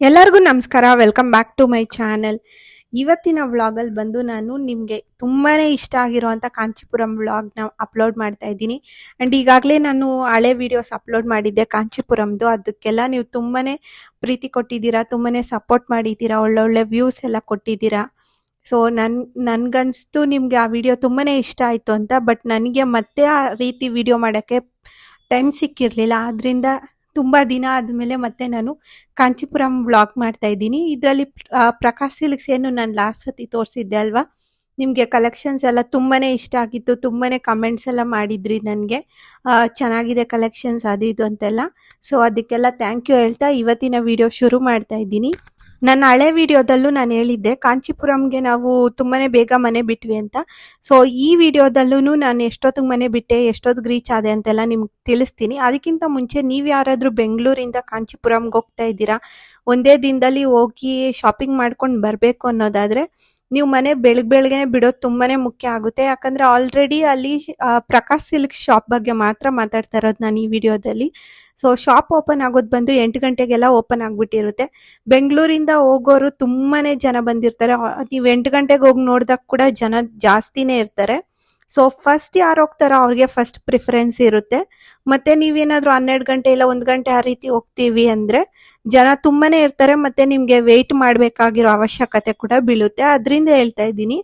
ಎಲ್ಲರಿಗೂ ನಮಸ್ಕಾರ. Welcome back to my channel ಇವತ್ತಿನ ವ್ಲಾಗಲ್ಲಿ ಬಂದು ನಾನು ನಿಮಗೆ ತುಂಬಾ ಇಷ್ಟ ಆಗಿರುವಂಥ ಕಾಂಚೀಪುರಂ ವ್ಲಾಗ್ನ ಅಪ್ಲೋಡ್ ಮಾಡ್ತಾ ಇದ್ದೀನಿ. ಆ್ಯಂಡ್ ಈಗಾಗಲೇ ನಾನು ಹಳೆ ವಿಡಿಯೋಸ್ ಅಪ್ಲೋಡ್ ಮಾಡಿದ್ದೆ ಕಾಂಚೀಪುರಂದು. ಅದಕ್ಕೆಲ್ಲ ನೀವು ತುಂಬಾ ಪ್ರೀತಿ ಕೊಟ್ಟಿದ್ದೀರಾ ತುಂಬಾ ಸಪೋರ್ಟ್ ಮಾಡಿದ್ದೀರಾ, ಒಳ್ಳೊಳ್ಳೆ ವ್ಯೂಸ್ ಎಲ್ಲ ಕೊಟ್ಟಿದ್ದೀರಾ. ಸೊ ನನ್, ನನಗನ್ಸ್ತು ನಿಮಗೆ ಆ ವಿಡಿಯೋ ತುಂಬಾ ಇಷ್ಟ ಆಯಿತು ಅಂತ. ಬಟ್ ನನಗೆ ಮತ್ತೆ ಆ ರೀತಿ ವಿಡಿಯೋ ಮಾಡೋಕ್ಕೆ ಟೈಮ್ ಸಿಕ್ಕಿರಲಿಲ್ಲ. ಆದ್ರಿಂದ ತುಂಬ ದಿನ ಆದಮೇಲೆ ಮತ್ತೆ ನಾನು ಕಾಂಚೀಪುರಂ ವ್ಲಾಗ್ ಮಾಡ್ತಾ ಇದ್ದೀನಿ. ಇದರಲ್ಲಿ ಪ್ರಕಾಶ್ ಸಿಲ್ಕ್ಸ್ ಏನು ನಾನು ಲಾಸ್ಟ್ ಸತಿ ತೋರಿಸಿದ್ದೆ ಅಲ್ವಾ? ನಿಮಗೆ ಕಲೆಕ್ಷನ್ಸ್ ಎಲ್ಲ ತುಂಬಾ ಇಷ್ಟ ಆಗಿತ್ತು ತುಂಬಾ ಕಮೆಂಟ್ಸ್ ಎಲ್ಲ ಮಾಡಿದ್ರಿ ನನಗೆ. ಚೆನ್ನಾಗಿದೆ ಕಲೆಕ್ಷನ್ಸ್ ಅದು ಇದು ಅಂತೆಲ್ಲ. ಸೊ ಅದಕ್ಕೆಲ್ಲ ಥ್ಯಾಂಕ್ ಯು ಹೇಳ್ತಾ ಇವತ್ತಿನ ವಿಡಿಯೋ ಶುರು ಮಾಡ್ತಾ ಇದ್ದೀನಿ. ನನ್ನ ಹಳೆ ವಿಡಿಯೋದಲ್ಲೂ ನಾನು ಹೇಳಿದ್ದೆ, ಕಾಂಚೀಪುರಂಗೆ ನಾವು ತುಂಬಾನೇ ಬೇಗ ಮನೆ ಬಿಟ್ವಿ ಅಂತ. ಸೊ ಈ ವಿಡಿಯೋದಲ್ಲೂ ನಾನು ಎಷ್ಟೊತ್ತಿಗೆ ಮನೆ ಬಿಟ್ಟೆ, ಎಷ್ಟೊತ್ತಿಗೆ ರೀಚ್ ಆದೆ ಅಂತೆಲ್ಲ ನಿಮ್ಗೆ ತಿಳಿಸ್ತೀನಿ. ಅದಕ್ಕಿಂತ ಮುಂಚೆ ನೀವು ಯಾರಾದರೂ ಬೆಂಗಳೂರಿಂದ ಕಾಂಚೀಪುರಂಗೆ ಹೋಗ್ತಾ ಇದ್ದೀರಾ, ಒಂದೇ ದಿನದಲ್ಲಿ ಹೋಗಿ ಶಾಪಿಂಗ್ ಮಾಡ್ಕೊಂಡು ಬರಬೇಕು ಅನ್ನೋದಾದರೆ ನೀವು ಮನೆ ಬೆಳಗ್ಗೆ ಬೆಳಗ್ಗೆನೆ ಬಿಡೋದು ತುಂಬಾನೇ ಮುಖ್ಯ ಆಗುತ್ತೆ. ಯಾಕಂದ್ರೆ ಆಲ್ರೆಡಿ ಅಲ್ಲಿ ಪ್ರಕಾಶ್ ಸಿಲ್ಕ್ ಶಾಪ್ ಬಗ್ಗೆ ಮಾತ್ರ ಮಾತಾಡ್ತಾ ಇರೋದು ನಾನು ಈ ವಿಡಿಯೋದಲ್ಲಿ. ಸೊ ಶಾಪ್ ಓಪನ್ ಆಗೋದು ಬಂದು ಎಂಟು ಗಂಟೆಗೆಲ್ಲ ಓಪನ್ ಆಗ್ಬಿಟ್ಟಿರುತ್ತೆ. ಬೆಂಗಳೂರಿಂದ ಹೋಗೋರು ತುಂಬಾನೇ ಜನ ಬಂದಿರ್ತಾರೆ. ನೀವು ಎಂಟು ಗಂಟೆಗೆ ಹೋಗಿ ನೋಡಿದಾಗ ಕೂಡ ಜನ ಜಾಸ್ತಿನೇ ಇರ್ತಾರೆ. ಸೊ ಫಸ್ಟ್ ಯಾರು ಹೋಗ್ತಾರೋ ಅವ್ರಿಗೆ ಫಸ್ಟ್ ಪ್ರಿಫರೆನ್ಸ್ ಇರುತ್ತೆ. ಮತ್ತೆ ನೀವೇನಾದ್ರು ಹನ್ನೆರಡು ಗಂಟೆ ಇಲ್ಲ ಒಂದು ಗಂಟೆ ಆ ರೀತಿ ಹೋಗ್ತೀವಿ ಅಂದ್ರೆ ಜನ ತುಂಬಾನೇ ಇರ್ತಾರೆ, ಮತ್ತೆ ನಿಮ್ಗೆ ವೆಯ್ಟ್ ಮಾಡ್ಬೇಕಾಗಿರೋ ಅವಶ್ಯಕತೆ ಕೂಡ ಬೀಳುತ್ತೆ. ಅದರಿಂದ ಹೇಳ್ತಾ ಇದ್ದೀನಿ.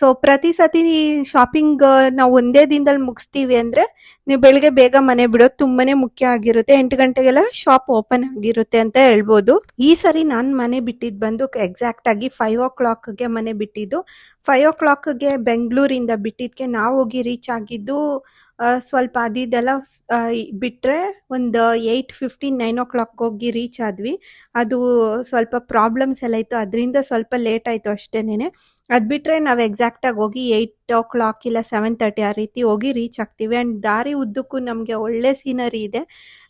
ಸೊ ಪ್ರತಿ ಸತಿ ಶಾಪಿಂಗ್ ನಾವು ಒಂದೇ ದಿನದಲ್ಲಿ ಮುಗಿಸ್ತೀವಿ ಅಂದ್ರೆ ನೀವು ಬೆಳಿಗ್ಗೆ ಬೇಗ ಮನೆ ಬಿಡೋದು ತುಂಬಾನೇ ಮುಖ್ಯ ಆಗಿರುತ್ತೆ. ಎಂಟು ಗಂಟೆಗೆಲ್ಲ ಶಾಪ್ ಓಪನ್ ಆಗಿರುತ್ತೆ ಅಂತ ಹೇಳ್ಬೋದು. ಈ ಸರಿ ನಾನು ಮನೆ ಬಿಟ್ಟಿದ್ದು ಬಂದು ಎಕ್ಸಾಕ್ಟ್ ಆಗಿ ಫೈವ್ ಓ ಕ್ಲಾಕ್ಗೆ ಮನೆ ಬಿಟ್ಟಿದ್ದು. ಫೈವ್ ಓ ಕ್ಲಾಕ್ಗೆ ಬೆಂಗಳೂರಿಂದ ಬಿಟ್ಟಿದ್ಕೆ ನಾವು ಹೋಗಿ ರೀಚ್ ಆಗಿದ್ದು ಸ್ವಲ್ಪ ಅದಿದೆಲ್ಲ ಬಿಟ್ಟರೆ ಒಂದು eight fifteen nine o'clock ಹೋಗಿ ರೀಚ್ ಆದ್ವಿ. ಅದು ಸ್ವಲ್ಪ ಪ್ರಾಬ್ಲಮ್ಸ್ ಎಲ್ಲ ಇತ್ತು. ಅದರಿಂದ ಸ್ವಲ್ಪ ಲೇಟ್ ಆಯಿತು ಅಷ್ಟೇನೆ ಅದು ಬಿಟ್ಟರೆ ನಾವು ಎಕ್ಸಾಕ್ಟಾಗಿ ಹೋಗಿ ಏಯ್ಟ್ ಓ ಕ್ಲಾಕ್ ಇಲ್ಲ ಸೆವೆನ್ ತರ್ಟಿ ಆ ರೀತಿ ಹೋಗಿ ರೀಚ್ ಆಗ್ತೀವಿ. ಆ್ಯಂಡ್ ದಾರಿ ಉದ್ದಕ್ಕೂ ನಮಗೆ ಒಳ್ಳೆ ಸೀನರಿ ಇದೆ.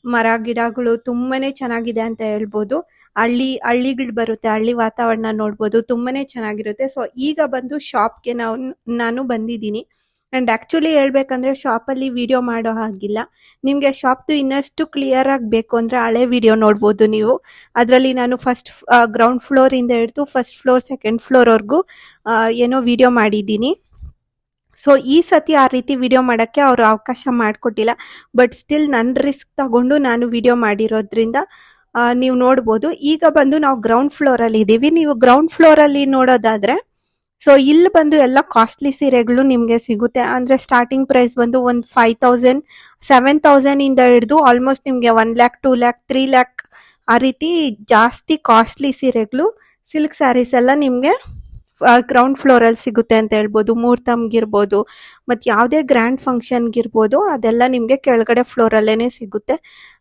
ಮರ, ಗಿಡಗಳು ತುಂಬಾ ಚೆನ್ನಾಗಿದೆ ಅಂತ ಹೇಳ್ಬೋದು. ಹಳ್ಳಿ, ಹಳ್ಳಿಗಳು ಬರುತ್ತೆ. ಹಳ್ಳಿ ವಾತಾವರಣ ನೋಡ್ಬೋದು. ತುಂಬಾ ಚೆನ್ನಾಗಿರುತ್ತೆ. ಸೊ ಈಗ ಬಂದು ಶಾಪ್ಗೆ ನಾವು, ನಾನು ಬಂದಿದ್ದೀನಿ. ಆ್ಯಂಡ್ ಆ್ಯಕ್ಚುಲಿ ಹೇಳ್ಬೇಕಂದ್ರೆ ಶಾಪಲ್ಲಿ ವಿಡಿಯೋ ಮಾಡೋ ಹಾಗಿಲ್ಲ. ನಿಮಗೆ ಶಾಪ್ದು ಇನ್ನಷ್ಟು ಕ್ಲಿಯರ್ ಆಗಬೇಕು ಅಂದರೆ ಹಳೆ ವಿಡಿಯೋ ನೋಡ್ಬೋದು ನೀವು. ಅದರಲ್ಲಿ ನಾನು ಫಸ್ಟ್ ಗ್ರೌಂಡ್ ಫ್ಲೋರಿಂದ ಹಿಡಿದು ಫಸ್ಟ್ ಫ್ಲೋರ್ ಸೆಕೆಂಡ್ ಫ್ಲೋರ್ವರೆಗೂ ಏನೋ ವಿಡಿಯೋ ಮಾಡಿದ್ದೀನಿ. ಸೊ ಈ ಸತಿ ಆ ರೀತಿ ವಿಡಿಯೋ ಮಾಡೋಕ್ಕೆ ಅವರು ಅವಕಾಶ ಮಾಡಿಕೊಟ್ಟಿಲ್ಲ. ಬಟ್ ಸ್ಟಿಲ್ ನನ್ನ ರಿಸ್ಕ್ ತಗೊಂಡು ನಾನು ವಿಡಿಯೋ ಮಾಡಿರೋದ್ರಿಂದ ನೀವು ನೋಡ್ಬೋದು. ಈಗ ಬಂದು ನಾವು ಗ್ರೌಂಡ್ ಫ್ಲೋರಲ್ಲಿ ಇದ್ದೀವಿ ನೀವು ಗ್ರೌಂಡ್ ಫ್ಲೋರಲ್ಲಿ ನೋಡೋದಾದ್ರೆ ಸೊ ಇಲ್ಲಿ ಬಂದು ಎಲ್ಲ ಕಾಸ್ಟ್ಲಿ ಸೀರೆಗಳು ನಿಮಗೆ ಸಿಗುತ್ತೆ. ಅಂದ್ರೆ ಸ್ಟಾರ್ಟಿಂಗ್ ಪ್ರೈಸ್ ಬಂದು ಒಂದು ಫೈವ್ ತೌಸಂಡ್ ಸೆವೆನ್ ತೌಸಂಡ್ ಇಂದ ಹಿಡಿದು ಆಲ್ಮೋಸ್ಟ್ ನಿಮಗೆ one lakh two lakh three lakh ಆ ರೀತಿ ಜಾಸ್ತಿ ಕಾಸ್ಟ್ಲಿ ಸೀರೆಗಳು ಸಿಲ್ಕ್ ಸ್ಯಾರೀಸ್ ಎಲ್ಲ ನಿಮಗೆ ಗ್ರೌಂಡ್ ಫ್ಲೋರಲ್ಲಿ ಸಿಗುತ್ತೆ ಅಂತ ಹೇಳ್ಬೋದು ಮೂರ್ತಮ್ಗಿರ್ಬೋದು ಮತ್ತು ಯಾವುದೇ ಗ್ರ್ಯಾಂಡ್ ಫಂಕ್ಷನ್ಗಿರ್ಬೋದು ಅದೆಲ್ಲ ನಿಮಗೆ ಕೆಳಗಡೆ ಫ್ಲೋರಲ್ಲೇ ಸಿಗುತ್ತೆ.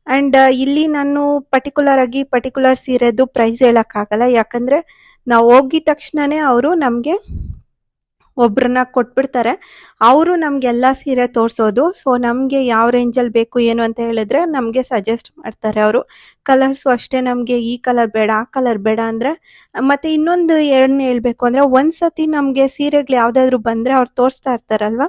ಆ್ಯಂಡ್ ಇಲ್ಲಿ ನಾನು ಪರ್ಟಿಕ್ಯುಲರ್ ಆಗಿ ಪರ್ಟಿಕ್ಯುಲರ್ ಸೀರೆದು ಪ್ರೈಸ್ ಹೇಳೋಕ್ಕಾಗಲ್ಲ. ಯಾಕಂದರೆ ನಾವು ಹೋಗಿದ ತಕ್ಷಣನೇ ಅವರು ನಮಗೆ ಒಬ್ರನ್ನ ಕೊಟ್ಬಿಡ್ತಾರೆ. ಅವರು ನಮಗೆಲ್ಲ ಸೀರೆ ತೋರಿಸೋದು. ಸೊ ನಮಗೆ ಯಾವ ರೇಂಜಲ್ಲಿ ಬೇಕು, ಏನು ಅಂತ ಹೇಳಿದ್ರೆ ನಮಗೆ ಸಜೆಸ್ಟ್ ಮಾಡ್ತಾರೆ ಅವರು. ಕಲರ್ಸು ಅಷ್ಟೇ ನಮಗೆ ಈ ಕಲರ್ ಬೇಡ, ಆ ಕಲರ್ ಬೇಡ ಅಂದರೆ, ಮತ್ತೆ ಇನ್ನೊಂದು ಏನು ಹೇಳಬೇಕು ಅಂದರೆ, ಒಂದ್ಸತಿ ನಮಗೆ ಸೀರೆಗಳು ಯಾವುದಾದ್ರೂ ಬಂದರೆ ಅವ್ರು ತೋರಿಸ್ತಾ ಇರ್ತಾರಲ್ವ?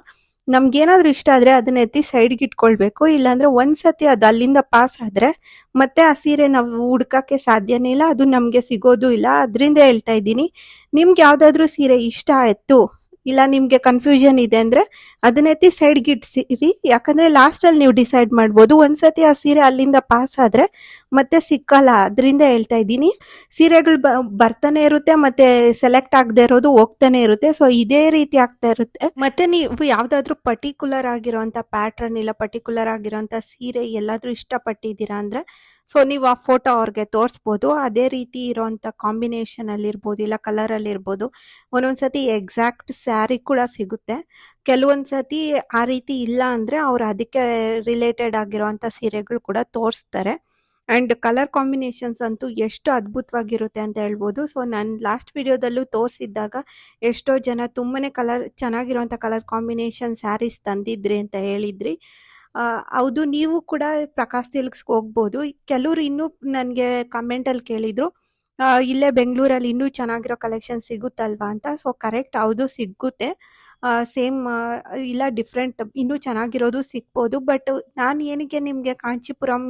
ನಮ್ಗೇನಾದ್ರೂ ಇಷ್ಟ ಆದರೆ ಅದನ್ನ ಎತ್ತಿ ಸೈಡ್ಗೆ ಇಟ್ಕೊಳ್ಬೇಕು. ಇಲ್ಲಾಂದ್ರೆ ಒಂದ್ಸತಿ ಅದು ಅಲ್ಲಿಂದ ಪಾಸ್ ಆದರೆ, ಮತ್ತೆ ಆ ಸೀರೆ ನಾವು ಹುಡ್ಕಕ್ಕೆ ಸಾಧ್ಯನೇ ಇಲ್ಲ, ಅದು ನಮಗೆ ಸಿಗೋದು ಇಲ್ಲ. ಅದರಿಂದ ಹೇಳ್ತಾ ಇದ್ದೀನಿ. ನಿಮ್ಗೆ ಯಾವುದಾದ್ರೂ ಸೀರೆ ಇಷ್ಟ ಆಯ್ತು ಇಲ್ಲ ನಿಮಗೆ ಕನ್ಫ್ಯೂಷನ್ ಇದೆ ಅಂದ್ರೆ ಅದನ್ನೆತ್ತಿ ಸೈಡ್ಗೆ ಯಾಕಂದ್ರೆ ಲಾಸ್ಟ್ ಅಲ್ಲಿ ನೀವು ಡಿಸೈಡ್ ಮಾಡ್ಬೋದು. ಒಂದ್ಸತಿ ಆ ಸೀರೆ ಅಲ್ಲಿಂದ ಪಾಸ್ ಆದ್ರೆ ಮತ್ತೆ ಸಿಕ್ಕಲ್ಲ. ಅದರಿಂದ ಹೇಳ್ತಾ ಇದ್ದೀನಿ. ಸೀರೆಗಳು ಬರ್ತಾನೆ ಇರುತ್ತೆ ಮತ್ತೆ ಸೆಲೆಕ್ಟ್ ಆಗದೆ ಇರೋದು ಹೋಗ್ತಾನೆ ಇರುತ್ತೆ. ಸೊ ಇದೇ ರೀತಿ ಆಗ್ತಾ ಇರುತ್ತೆ. ಮತ್ತೆ ನೀವು ಯಾವುದಾದ್ರೂ ಪರ್ಟಿಕ್ಯುಲರ್ ಆಗಿರೋಂಥ ಪ್ಯಾಟ್ರನ್ ಇಲ್ಲ ಪರ್ಟಿಕ್ಯುಲರ್ ಆಗಿರೋಂಥ ಸೀರೆ ಎಲ್ಲಾದರೂ ಇಷ್ಟಪಟ್ಟಿದ್ದೀರಾ ಅಂದ್ರೆ ಸೊ ನೀವು ಆ ಫೋಟೋ ಅವ್ರಿಗೆ ತೋರಿಸ್ಬೋದು. ಅದೇ ರೀತಿ ಇರೋವಂಥ ಕಾಂಬಿನೇಷನ್ ಅಲ್ಲಿ ಇರ್ಬೋದು, ಇಲ್ಲ ಕಲರ್ ಅಲ್ಲಿ ಇರ್ಬೋದು. ಒಂದೊಂದ್ಸತಿ ಎಕ್ಸಾಕ್ಟ್ ಸ್ಯಾರಿ ಕೂಡ ಸಿಗುತ್ತೆ. ಕೆಲವೊಂದು ಸತಿ ಆ ರೀತಿ ಇಲ್ಲ ಅಂದ್ರೆ ಅವ್ರು ಅದಕ್ಕೆ ರಿಲೇಟೆಡ್ ಆಗಿರೋಂಥ ಸೀರೆಗಳು ಕೂಡ ತೋರಿಸ್ತಾರೆ. ಆ್ಯಂಡ್ ಕಲರ್ ಕಾಂಬಿನೇಷನ್ಸ್ ಅಂತೂ ಎಷ್ಟು ಅದ್ಭುತವಾಗಿರುತ್ತೆ ಅಂತ ಹೇಳ್ಬೋದು. ಸೊ ನಾನು ಲಾಸ್ಟ್ ವಿಡಿಯೋದಲ್ಲೂ ತೋರಿಸಿದ್ದಾಗ ಎಷ್ಟೋ ಜನ ತುಂಬಾ ಕಲರ್ ಚೆನ್ನಾಗಿರೋವಂಥ ಕಲರ್ ಕಾಂಬಿನೇಷನ್ ಸ್ಯಾರೀಸ್ ತಂದಿದ್ರಿ ಅಂತ ಹೇಳಿದ್ರಿ. ಹೌದು, ನೀವು ಕೂಡ ಪ್ರಕಾಶ್ ಸಿಲ್ಕ್ಸ್ಗೆ ಹೋಗ್ಬೋದು. ಕೆಲವ್ರು ಇನ್ನೂ ನನಗೆ ಕಮೆಂಟಲ್ಲಿ ಕೇಳಿದ್ರು ಇಲ್ಲೇ ಬೆಂಗಳೂರಲ್ಲಿ ಇನ್ನೂ ಚೆನ್ನಾಗಿರೋ ಕಲೆಕ್ಷನ್ ಸಿಗುತ್ತಲ್ವಾ ಅಂತ. ಸೊ ಕರೆಕ್ಟ್ ಹೌದು, ಸಿಗುತ್ತೆ. ಸೇಮ್ ಇಲ್ಲ ಡಿಫ್ರೆಂಟ್ ಇನ್ನೂ ಚೆನ್ನಾಗಿರೋದು ಸಿಗ್ಬೋದು. ಬಟ್ ನಾನು ಏನಕ್ಕೆ ನಿಮಗೆ ಕಾಂಚೀಪುರಂ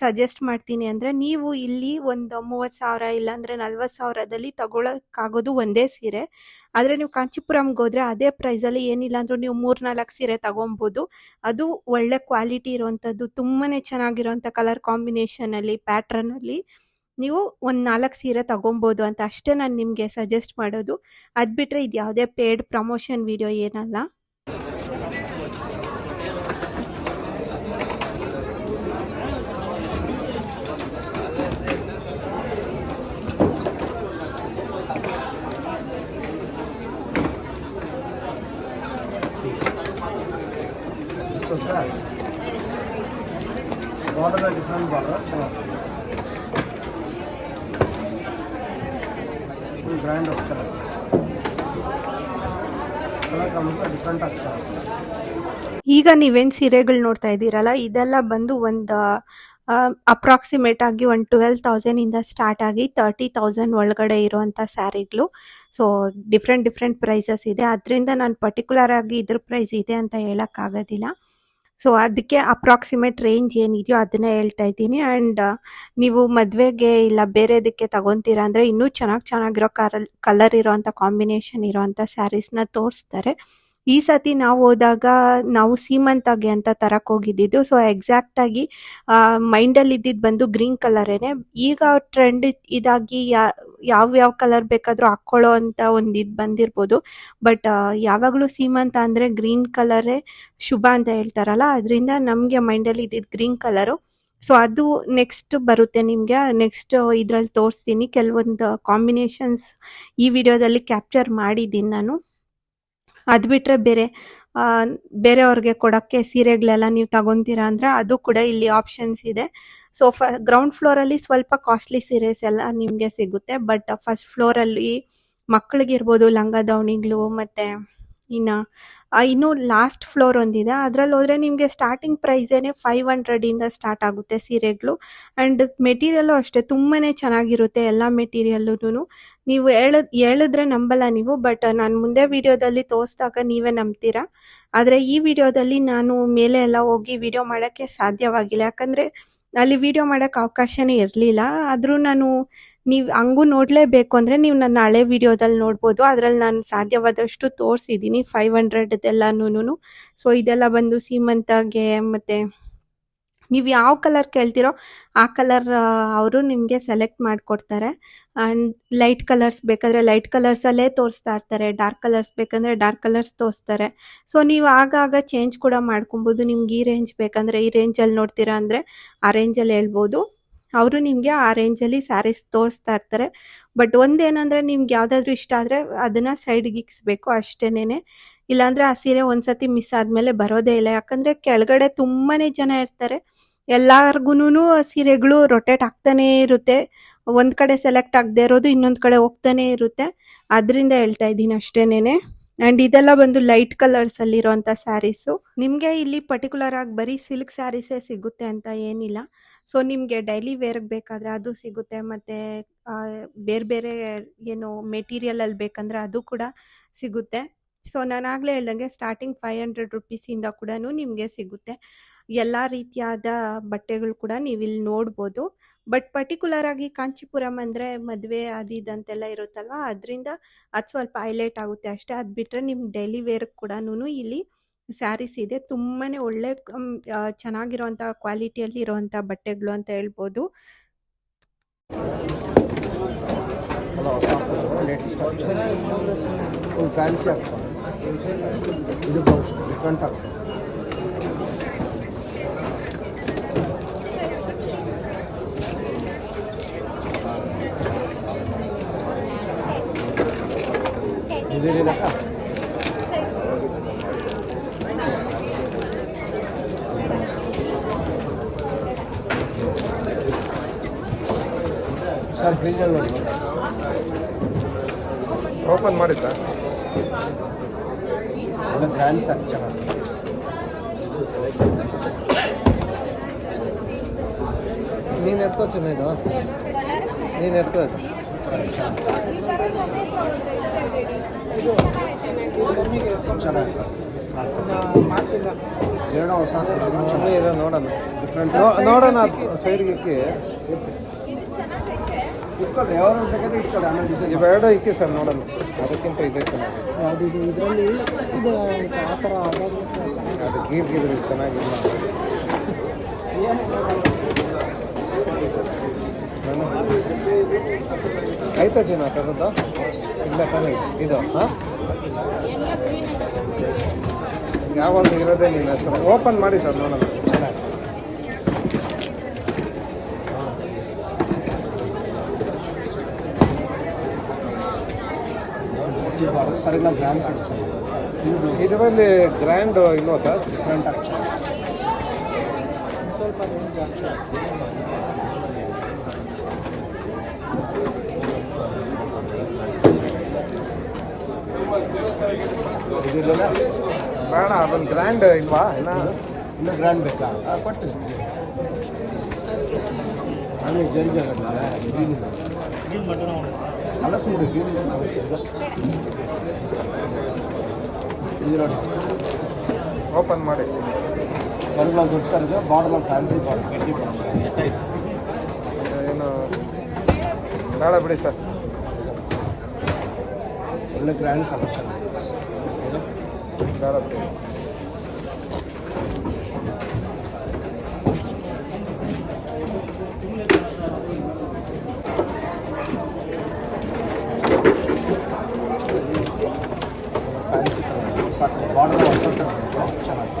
ಸಜೆಸ್ಟ್ ಮಾಡ್ತೀನಿ ಅಂದರೆ ನೀವು ಇಲ್ಲಿ ಒಂದು ಮೂವತ್ತು ಸಾವಿರ ಇಲ್ಲಾಂದರೆ ನಲ್ವತ್ತು ಸಾವಿರದಲ್ಲಿ ತಗೊಳಕ್ಕಾಗೋದು ಒಂದೇ ಸೀರೆ. ಆದರೆ ನೀವು ಕಾಂಚೀಪುರಂಗೆ ಹೋದರೆ ಅದೇ ಪ್ರೈಸಲ್ಲಿ ಏನಿಲ್ಲ ಅಂದರೂ ನೀವು ಮೂರು ನಾಲ್ಕು ಸೀರೆ ತಗೊಬೋದು. ಅದು ಒಳ್ಳೆ ಕ್ವಾಲಿಟಿ ಇರುವಂಥದ್ದು ತುಂಬಾ ಚೆನ್ನಾಗಿರೋಂಥ ಕಲರ್ ಕಾಂಬಿನೇಷನಲ್ಲಿ ಪ್ಯಾಟ್ರನಲ್ಲಿ ನೀವು ಒಂದು ನಾಲ್ಕು ಸೀರೆ ತಗೊಬೋದು ಅಂತ ಅಷ್ಟೇ ನಾನು ನಿಮಗೆ ಸಜೆಸ್ಟ್ ಮಾಡೋದು. ಅದು ಬಿಟ್ಟರೆ ಇದು ಯಾವುದೇ ಪೇಡ್ ಪ್ರಮೋಷನ್ ವಿಡಿಯೋ ಏನಲ್ಲ. ಬಾರ್ಡರ್ ಡಿಫ್ರೆಂಟ್ ಬಾರ್ಡರ್ ಚೆನ್ನಾಗಿ ಫುಲ್ ಗ್ರ್ಯಾಂಡ್ ಹೋಗ್ತಾರೆ ಡಿಫ್ರೆಂಟ್ ಆಗ್ತಾರೆ ಈಗ ನೀವೇನು ಸೀರೆಗಳು ನೋಡ್ತಾ ಇದ್ದೀರಲ್ಲ, ಇದೆಲ್ಲ ಬಂದು ಒಂದು ಅಪ್ರಾಕ್ಸಿಮೇಟ್ ಆಗಿ ಒಂದು ಟ್ವೆಲ್ ತೌಸಂಡಿಂದ ಸ್ಟಾರ್ಟ್ ಆಗಿ ತರ್ಟಿ ತೌಸಂಡ್ ಒಳಗಡೆ ಇರುವಂತ ಸ್ಯಾರಿಗಳು. ಸೊ ಡಿಫ್ರೆಂಟ್ ಡಿಫ್ರೆಂಟ್ ಪ್ರೈಸಸ್ ಇದೆ. ಅದರಿಂದ ನಾನು ಪರ್ಟಿಕ್ಯುಲರ್ ಆಗಿ ಇದ್ರ ಪ್ರೈಸ್ ಇದೆ ಅಂತ ಹೇಳೋಕ್ಕಾಗೋದಿಲ್ಲ ಸೊ ಅದಕ್ಕೆ ಅಪ್ರಾಕ್ಸಿಮೇಟ್ ರೇಂಜ್ ಏನಿದೆಯೋ ಅದನ್ನ ಹೇಳ್ತಾ ಇದ್ದೀನಿ. ಆ್ಯಂಡ್ ನೀವು ಮದುವೆಗೆ ಇಲ್ಲ ಬೇರೆದಕ್ಕೆ ತಗೊತೀರಾ ಅಂದರೆ ಇನ್ನೂ ಚೆನ್ನಾಗಿ ಚೆನ್ನಾಗಿರೋ ಕಲರ್ ಇರೋವಂಥ ಕಾಂಬಿನೇಷನ್ ಇರೋವಂಥ ಸ್ಯಾರೀಸ್ನ ತೋರಿಸ್ತಾರೆ. ಈ ಸತಿ ನಾವು ಹೋದಾಗ ನಾವು ಸೀಮಂತಾಗೆ ಅಂತ ತರಕ್ಕೆ ಹೋಗಿದ್ದಿದ್ದು. ಸೊ ಎಕ್ಸಾಕ್ಟಾಗಿ ಮೈಂಡಲ್ಲಿ ಇದ್ದಿದ್ದು ಬಂದು ಗ್ರೀನ್ ಕಲರೇನೆ ಈಗ ಟ್ರೆಂಡ್ ಇದಾಗಿ ಯಾ, ಯಾವ ಯಾವ ಕಲರ್ ಬೇಕಾದರೂ ಹಾಕ್ಕೊಳ್ಳೋ ಅಂತ ಒಂದು ಇದು ಬಂದಿರ್ಬೋದು. ಬಟ್ ಯಾವಾಗಲೂ ಸೀಮಂತ ಅಂದರೆ ಗ್ರೀನ್ ಕಲರೇ ಶುಭ ಅಂತ ಹೇಳ್ತಾರಲ್ಲ, ಅದರಿಂದ ನಮಗೆ ಮೈಂಡಲ್ಲಿ ಇದ್ದಿದ್ದು ಗ್ರೀನ್ ಕಲರು ಸೊ ಅದು ನೆಕ್ಸ್ಟ್ ಬರುತ್ತೆ ನಿಮಗೆ. ನೆಕ್ಸ್ಟ್ ಇದರಲ್ಲಿ ತೋರಿಸ್ತೀನಿ. ಕೆಲವೊಂದು ಕಾಂಬಿನೇಷನ್ಸ್ ಈ ವಿಡಿಯೋದಲ್ಲಿ ಕ್ಯಾಪ್ಚರ್ ಮಾಡಿದ್ದೀನಿ ನಾನು. ಅದು ಬಿಟ್ಟರೆ ಬೇರೆ ಬೇರೆಯವ್ರಿಗೆ ಕೊಡೋಕ್ಕೆ ಸೀರೆಗಳೆಲ್ಲ ನೀವು ತಗೊತೀರಾ ಅಂದರೆ ಅದು ಕೂಡ ಇಲ್ಲಿ ಆಪ್ಷನ್ಸ್ ಇದೆ. ಸೊ ಫ ಗ್ರೌಂಡ್ ಫ್ಲೋರಲ್ಲಿ ಸ್ವಲ್ಪ ಕಾಸ್ಟ್ಲಿ ಸೀರೆಸ್ ಎಲ್ಲ ನಿಮಗೆ ಸಿಗುತ್ತೆ ಬಟ್ ಫಸ್ಟ್ ಫ್ಲೋರಲ್ಲಿ ಮಕ್ಕಳಿಗಿರ್ಬೋದು ಲಂಗ ದಾವಣಿಗಳು ಮತ್ತು ಇನ್ನು ಇನ್ನು ಲಾಸ್ಟ್ ಫ್ಲೋರ್ ಒಂದಿದೆ. ಅದರಲ್ಲಿ ಹೋದರೆ ನಿಮಗೆ ಸ್ಟಾರ್ಟಿಂಗ್ ಪ್ರೈಸೇನೆ ಫೈವ್ ಹಂಡ್ರೆಡಿಂದ ಸ್ಟಾರ್ಟ್ ಆಗುತ್ತೆ ಸೀರೆಗಳು. ಆ್ಯಂಡ್ ಮೆಟೀರಿಯಲ್ ಅಷ್ಟೇ ತುಂಬಾ ಚೆನ್ನಾಗಿರುತ್ತೆ ಎಲ್ಲ ಮೆಟೀರಿಯಲ್ಲೂ ನೀವು ಹೇಳದ್ ಹೇಳಿದ್ರೆ ನಂಬಲ್ಲ ನೀವು ಬಟ್ ನಾನು ಮುಂದೆ ವಿಡಿಯೋದಲ್ಲಿ ತೋರಿಸಿದಾಗ ನೀವೇ ನಂಬ್ತೀರಾ? ಆದರೆ ಈ ವಿಡಿಯೋದಲ್ಲಿ ನಾನು ಮೇಲೆ ಎಲ್ಲ ಹೋಗಿ ವಿಡಿಯೋ ಮಾಡೋಕ್ಕೆ ಸಾಧ್ಯವಾಗಿಲ್ಲ. ಯಾಕಂದರೆ ಅಲ್ಲಿ ವಿಡಿಯೋ ಮಾಡೋಕ್ಕೆ ಅವಕಾಶನೇ ಇರಲಿಲ್ಲ. ಆದರೂ ನಾನು ನೀವು ಹಂಗೂ ನೋಡಲೇಬೇಕು ಅಂದರೆ ನೀವು ನನ್ನ ಹಳೆ ವಿಡಿಯೋದಲ್ಲಿ ನೋಡ್ಬೋದು. ಅದರಲ್ಲಿ ನಾನು ಸಾಧ್ಯವಾದಷ್ಟು ತೋರಿಸಿದ್ದೀನಿ ಫೈವ್ ಹಂಡ್ರೆಡ್ದೆಲ್ಲನೂ ಸೊ ಇದೆಲ್ಲ ಬಂದು ಸೀಮಂತಗೆ ಮತ್ತು ನೀವು ಯಾವ ಕಲರ್ ಕೇಳ್ತಿರೋ ಆ ಕಲರ್ ಅವರು ನಿಮಗೆ ಸೆಲೆಕ್ಟ್ ಮಾಡಿಕೊಡ್ತಾರೆ. ಆ್ಯಂಡ್ ಲೈಟ್ ಕಲರ್ಸ್ ಬೇಕಾದರೆ ಲೈಟ್ ಕಲರ್ಸಲ್ಲೇ ತೋರಿಸ್ತಾ ಇರ್ತಾರೆ. ಡಾರ್ಕ್ ಕಲರ್ಸ್ ಬೇಕಂದರೆ ಡಾರ್ಕ್ ಕಲರ್ಸ್ ತೋರಿಸ್ತಾರೆ. ಸೊ ನೀವು ಆಗಾಗ ಚೇಂಜ್ ಕೂಡ ಮಾಡ್ಕೊಬೋದು. ನಿಮ್ಗೆ ಈ ರೇಂಜ್ ಬೇಕಂದರೆ ಈ ರೇಂಜಲ್ಲಿ ನೋಡ್ತೀರಾ ಅಂದರೆ ಆ ರೇಂಜಲ್ಲಿ ಹೇಳ್ಬೋದು. ಅವರು ನಿಮಗೆ ಆ ರೇಂಜಲ್ಲಿ ಸ್ಯಾರೀಸ್ ತೋರಿಸ್ತಾ ಇರ್ತಾರೆ. ಬಟ್ ಒಂದೇನಂದರೆ ನಿಮ್ಗೆ ಯಾವುದಾದ್ರೂ ಇಷ್ಟ ಆದರೆ ಅದನ್ನು ಸೈಡ್ಗೆ ಇಕ್ಸ್ಬೇಕು ಅಷ್ಟೇನೆ ಇಲ್ಲಾಂದರೆ ಆ ಸೀರೆ ಒಂದ್ಸತಿ ಮಿಸ್ ಆದಮೇಲೆ ಬರೋದೇ ಇಲ್ಲ. ಯಾಕಂದರೆ ಕೆಳಗಡೆ ತುಂಬಾ ಜನ ಇರ್ತಾರೆ. ಎಲ್ಲಾರ್ಗು ಸೀರೆಗಳು ರೊಟೇಟ್ ಆಗ್ತಾನೇ ಇರುತ್ತೆ. ಒಂದು ಕಡೆ ಸೆಲೆಕ್ಟ್ ಆಗದೆ ಇರೋದು ಇನ್ನೊಂದು ಕಡೆ ಹೋಗ್ತಾನೆ ಇರುತ್ತೆ. ಅದರಿಂದ ಹೇಳ್ತಾ ಇದ್ದೀನಿ ಅಷ್ಟೇನೆ ಆ್ಯಂಡ್ ಇದೆಲ್ಲ ಬಂದು ಲೈಟ್ ಕಲರ್ಸ್ ಅಲ್ಲಿ ಇರುವಂತ ಸ್ಯಾರೀಸು ನಿಮ್ಗೆ ಇಲ್ಲಿ ಪರ್ಟಿಕ್ಯುಲರ್ ಆಗಿ ಬರೀ ಸಿಲ್ಕ್ ಸ್ಯಾರೀಸೇ ಸಿಗುತ್ತೆ ಅಂತ ಏನಿಲ್ಲ. ಸೊ ನಿಮ್ಗೆ ಡೈಲಿ ವೇರ್ಗೆ ಬೇಕಾದ್ರೆ ಅದು ಸಿಗುತ್ತೆ. ಮತ್ತೆ ಬೇರೆ ಬೇರೆ ಏನು ಮೆಟೀರಿಯಲ್ ಅಲ್ಲಿ ಬೇಕಂದ್ರೆ ಅದು ಕೂಡ ಸಿಗುತ್ತೆ. ಸೊ ನಾನು ಆಗ್ಲೇ ಹೇಳ್ದಂಗೆ ಸ್ಟಾರ್ಟಿಂಗ್ ಫೈವ್ ಹಂಡ್ರೆಡ್ ರುಪೀಸಿಂದ ಕೂಡ ನಿಮಗೆ ಸಿಗುತ್ತೆ. ಎಲ್ಲ ರೀತಿಯಾದ ಬಟ್ಟೆಗಳು ಕೂಡ ನೀವು ಇಲ್ಲಿ ನೋಡ್ಬೋದು. ಬಟ್ ಪರ್ಟಿಕ್ಯುಲರ್ ಆಗಿ ಕಾಂಚೀಪುರಂ ಅಂದರೆ ಮದುವೆ ಅದು ಇದಂತೆಲ್ಲ ಇರುತ್ತಲ್ವ? ಅದರಿಂದ ಅದು ಸ್ವಲ್ಪ ಹೈಲೈಟ್ ಆಗುತ್ತೆ ಅಷ್ಟೇ. ಅದು ಬಿಟ್ಟರೆ ನಿಮ್ಮ ಡೈಲಿ ವೇರ್ ಕೂಡ ಇಲ್ಲಿ ಸ್ಯಾರೀಸ್ ಇದೆ. ತುಂಬಾ ಒಳ್ಳೆ ಚೆನ್ನಾಗಿರೋಂಥ ಕ್ವಾಲಿಟಿಯಲ್ಲಿ ಇರೋವಂಥ ಬಟ್ಟೆಗಳು ಅಂತ ಹೇಳ್ಬೋದು. ಫ್ಯಾನ್ಸಿ ಆಗ್ತದೆ ಇದು ಡಿಫ್ರೆಂಟ್ ಆಗ್ತದೆ ಇದೇನಿಲ್ಲಕ್ಕ ಸರ್ ಫ್ರೀಜಲ್ಲಿ ನೋಡಿ ಓಪನ್ ಮಾಡಿದ್ದ? ಒಳ್ಳೆ ಗ್ರ್ಯಾಂಡ್ ಸರ್ ಚೆನ್ನಾಗಿ. ನೀನು ಎತ್ಕೋ ನೀನು ನೀನು ಎತ್ಕೋ. ಚೆನ್ನಾಗಿ ಎರಡು ಹೊಸ ನೋಡೋಣ. ಡಿಫ್ರೆಂಟ್ ನೋ- ನೋಡೋಣ ಸೈಡ್ಗೆ ಇಕ್ಕಿ ಇಟ್ಕೊಳ್ರಿ ಯಾವ ಬೇಕಾದ್ರೆ ಇಟ್ಕೊಳ್ರಿ ಆಮೇಲೆ ಡಿಸೈನ್ ಬೇಡ ಇಕ್ಕಿ ಸರ್ ನೋಡೋಣ. ಅದಕ್ಕಿಂತ ಇದೇ ಚೆನ್ನಾಗಿದೆ. ಇದರಲ್ಲಿ ಇದು ಆ ಥರ ಅದು ಗೀರ್ ಗೀರ್ ಚೆನ್ನಾಗಿಲ್ಲ ಆಯ್ತಾ ಜೀನ ತಗೊಂಡು ಇಲ್ಲ ತಾನೇ, ಇದು, ಹಾಂ? ಯಾವೊಂದು ಇರೋದೇ ನೀನು ಸರ್. ಓಪನ್ ಮಾಡಿ ಸರ್, ನೋಡೋಣ. ಚೆನ್ನಾಗಿ ಬಾರ್ಡರ್ ಸರಿಲ್ಲ ಗ್ರ್ಯಾಂಡ್ ಇದರಲ್ಲಿ ಗ್ರ್ಯಾಂಡ್ ಇಲ್ವಾ ಸರ್? ಡಿಫ್ರೆಂಟ್ ಸ್ವಲ್ಪ ರೇಂಜ್ ಜಾಸ್ತಿ ಇದಿರಲಿಲ್ಲ ಬೇಡ ಅದೊಂದು ಗ್ರ್ಯಾಂಡ್ ಇಲ್ವಾ ಇನ್ನ ಇನ್ನೂ ಗ್ರ್ಯಾಂಡ್ ಬೇಕಾ ಹಾಂ ಕೊಡ್ತೀನಿ ಆಮೇಲೆ ಜರಿಗೆ ಆಗೋದಿಲ್ಲ ಗ್ರೀನ್ ಹಲಸು ನೋಡಿ ಗ್ರೀನ್ ಇದು ನೋಡಿ ಓಪನ್ ಮಾಡಿ ಸರಿಗಳ ದೊಡ್ಡ ಸರ್ಗೆ ಬಾರ್ಡರ್ ಫ್ಯಾನ್ಸಿ ಬಾರ್ಡರ್ ಗಟ್ಟಿ ಬಾರ್ಡರ್ ಏನು ಬೇಡ ಬಿಡಿ ಸರ್ ಒಳ್ಳೆ ಗ್ರ್ಯಾಂಡ್ ಕಲೆಕ್ಷನ್ ಬೇಡ ಬಿಡಿ ಫ್ಯಾನ್ಸಿ ಕಲರ್ ಸಾಕು ಬಾರ್ಡರ್ ಹೊಸ ಥರ ಬರುತ್ತೆ ಚೆನ್ನಾಗಿ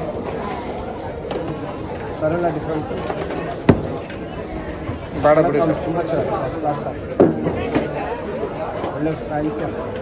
ಸರೆಲ್ಲ ಡಿಫ್ರೆನ್ಸ್ ಬೇಡ ಬಿಡಿ ಸರ್ ತುಂಬ ಚೆನ್ನಾಗಿದೆ ಫಸ್ಟ್ ಕ್ಲಾಸ್ ಆಗಿದೆ ಒಳ್ಳೆ ಫ್ಯಾನ್ಸಿ ಅಂತ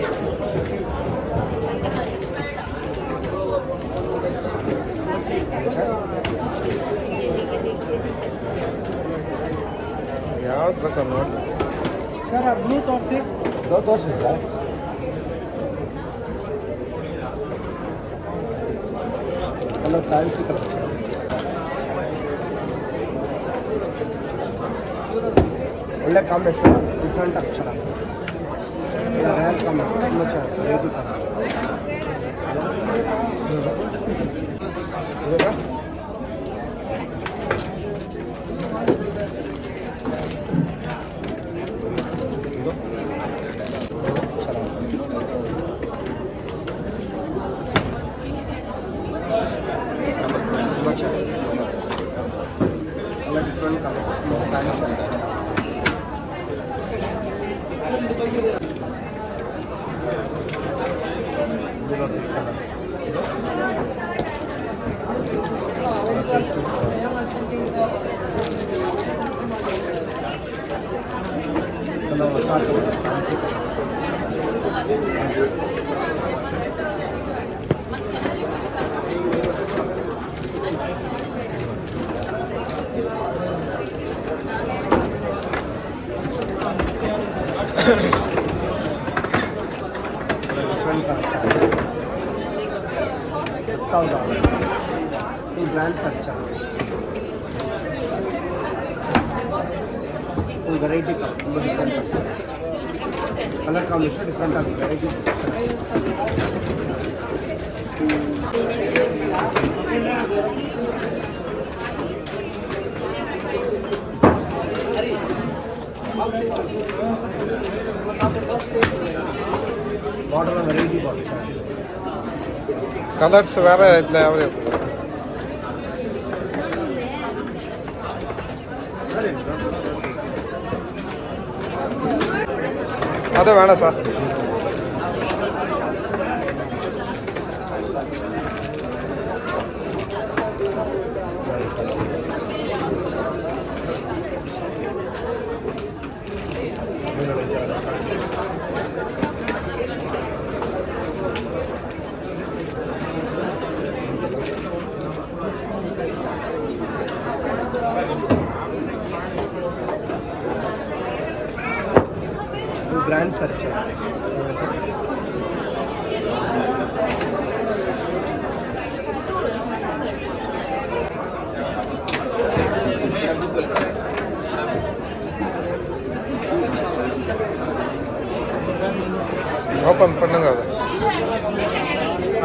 ಯಾವ್ದು ಬೇಕಾ ನೋಡಿ ಸರ್ ಬ್ಲೂ ತೋರಿಸಿ ದೋ ತೋರಿಸಿ ಸರ್ ಎಲ್ಲ ಫ್ಯಾನ್ಸಿ ಕಲರ್ ಒಳ್ಳೆ ಕಾಂಬಿನೇಷನ್ ಡಿಫ್ರೆಂಟ್ ಆಗಿ ಚೆನ್ನಾಗಿದೆ ರೇರ್ ಕಾಂಬಿನೇಷನ್ ತುಂಬ ಚೆನ್ನಾಗಿದೆ ರೇಟು ಇವಾಗ ತುಂಬ ಚೆನ್ನಾಗಿದೆ ಎಲ್ಲ ಡಿಫ್ರೆಂಟ್ ಕಲರ್ ಫ್ಯಾನ್ಸಿ ಎಲ್ಲ ಹೊಸ colour fancy colour different colour ಸಾವಿರದ ಈ ಬ್ರ್ಯಾಂಡ್ ಸರ್ ಚೆನ್ನಾಗಿ ಫುಲ್ ವೆರೈಟಿ ಕಲರ್ ತುಂಬ ಡಿಫ್ರೆಂಟ್ ಕಲರ್ ಕಾಂಬಿನೇಷನ್ ಡಿಫ್ರೆಂಟ್ ಆಗಿದೆ ವೆರೈಟಿ ಬಾರ್ಡರ್ ವೆರೈಟಿ ಬಾರ್ಡರ್ ಚೆನ್ನಾಗಿದೆ ಕಲರ್ಸ್ ಬೇರೆ ಇದ್ಲ ಯಾವ ಇರ್ತದೆ ಅದೇ ಬೇಡ ಸರ್